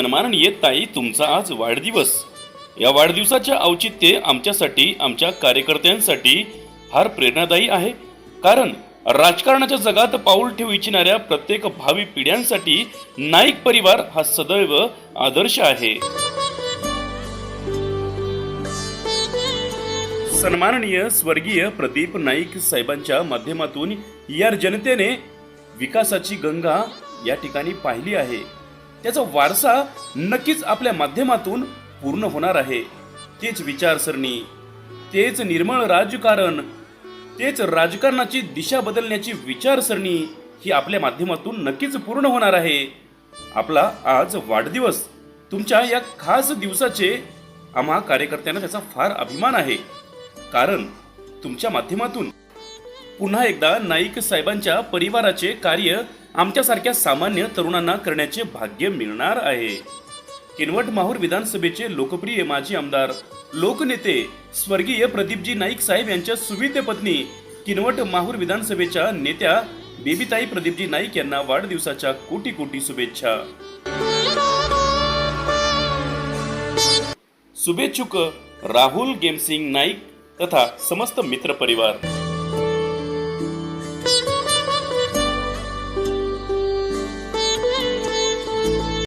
सन्माननीय ताई तुमचा आज वाढदिवस. या वाढदिवसाच्या औचित्य आमच्यासाठी आमच्या कार्यकर्त्यांसाठी फार प्रेरणादायी आहे. कारण राजकारणाच्या जगात पाऊल ठेवू इच्छिणाऱ्या प्रत्येक भावी पिढ्यांसाठी नाईक परिवार हा सदैव आदर्श आहे. सन्माननीय स्वर्गीय प्रदीप नाईक साहेबांच्या माध्यमातून या जनतेने विकासाची गंगा या ठिकाणी पाहिली आहे. त्याचा वारसा नक्कीच आपल्या माध्यमातून पूर्ण होणार आहे. तेच विचारसरणी तेच निर्मळ राजकारण तेच राजकारणाची दिशा बदलण्याची विचारसरणी ही आपल्या माध्यमातून नक्कीच पूर्ण होणार आहे. आपला आज वाढदिवस तुमच्या या खास दिवसाचे आम्हा कार्यकर्त्यांना त्याचा फार अभिमान आहे. कारण तुमच्या माध्यमातून पुन्हा एकदा नाईक साहेबांच्या परिवाराचे कार्य आमच्यासारख्या सामान्य तरुणांना करण्याचे भाग्य मिळणार आहे. किनवट माहूर विधानसभेचे लोकप्रिय माजी आमदार लोकनेते स्वर्गीय प्रदीपजी नाईक साहेब यांच्या सुविद्य पत्नी किनवट माहूर विधानसभेच्या नेत्या बेबीताई प्रदीपजी नाईक यांना वाढदिवसाच्या कोटी कोटी शुभेच्छा. शुभेच्छुक राहुल गेमसिंग नाईक तथा समस्त मित्र परिवार.